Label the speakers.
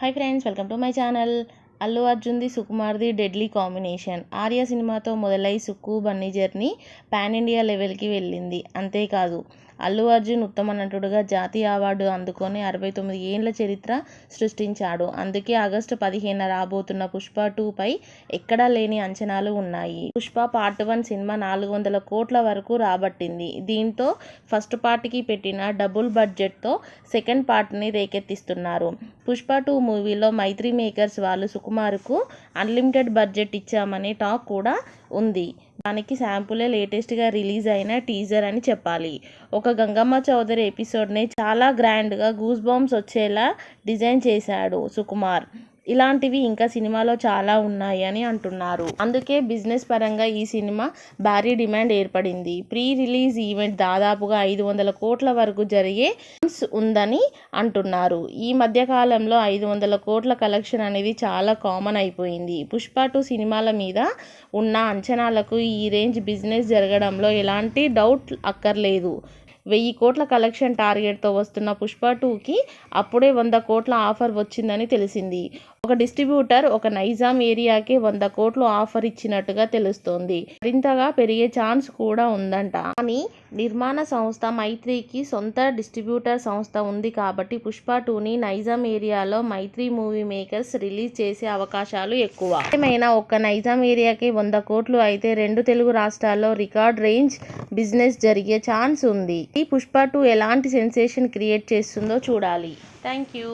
Speaker 1: Hi friends welcome to my channel. Allu అర్జున్ది సుకుమార్ది deadly combination. Arya సినిమాతో మొదలై Sukku Bunny journey pan India లెవెల్కి వెళ్ళింది. అంతేకాదు అల్లు అర్జున్ ఉత్తమ నటుడుగా జాతీయ అవార్డు అందుకొని అరవై తొమ్మిది ఏండ్ల చరిత్ర సృష్టించాడు. అందుకే ఆగస్టు పదిహేన రాబోతున్న పుష్ప టూపై ఎక్కడా లేని అంచనాలు ఉన్నాయి. పుష్ప పార్ట్ వన్ సినిమా నాలుగు వందల కోట్ల వరకు రాబట్టింది. దీంతో ఫస్ట్ పార్ట్కి పెట్టిన డబుల్ బడ్జెట్తో సెకండ్ పార్ట్ని రేకెత్తిస్తున్నారు. పుష్ప టూ మూవీలో మైత్రి మేకర్స్ వాళ్ళు సుకుమార్కు అన్లిమిటెడ్ బడ్జెట్ ఇచ్చామనే టాక్ కూడా ఉంది. దానికి శాంపులే లేటెస్ట్గా రిలీజ్ అయిన టీజర్ అని చెప్పాలి. ఒక గంగమ్మ చౌదరి ఎపిసోడ్ని చాలా గ్రాండ్గా గూస్ బాంబ్స్ వచ్చేలా డిజైన్ చేశాడు సుకుమార్. ఇలాంటివి ఇంకా సినిమాలో చాలా ఉన్నాయి అని అంటున్నారు. అందుకే బిజినెస్ పరంగా ఈ సినిమా భారీ డిమాండ్ ఏర్పడింది. ప్రీ రిలీజ్ ఈవెంట్ దాదాపుగా ఐదు వందల కోట్ల వరకు జరిగే ఉందని అంటున్నారు. ఈ మధ్య కాలంలో ఐదు వందల కోట్ల కలెక్షన్ అనేది చాలా కామన్ అయిపోయింది. పుష్ప టూ సినిమాల మీద ఉన్న అంచనాలకు ఈ రేంజ్ బిజినెస్ జరగడంలో ఎలాంటి డౌట్ అక్కర్లేదు. వెయ్యి కోట్ల కలెక్షన్ టార్గెట్తో వస్తున్న పుష్ప టూకి అప్పుడే వంద కోట్ల ఆఫర్ వచ్చిందని తెలిసింది. ఒక డిస్ట్రిబ్యూటర్ ఒక నైజాం ఏరియాకి వంద కోట్లు ఆఫర్ ఇచ్చినట్టుగా తెలుస్తోంది. మరింతగా పెరిగే ఛాన్స్ కూడా ఉందంట. కానీ నిర్మాణ సంస్థ మైత్రికి సొంత డిస్ట్రిబ్యూటర్ సంస్థ ఉంది కాబట్టి పుష్ప టూని నైజాం ఏరియాలో మైత్రి మూవీ మేకర్స్ రిలీజ్ చేసే అవకాశాలు ఎక్కువ. ఏమైనా ఒక్క నైజాం ఏరియాకి వంద కోట్లు అయితే రెండు తెలుగు రాష్ట్రాల్లో రికార్డ్ రేంజ్ బిజినెస్ జరిగే ఛాన్స్ ఉంది. ఈ పుష్ప టూ ఎలాంటి సెన్సేషన్ క్రియేట్ చేస్తుందో చూడాలి. Thank you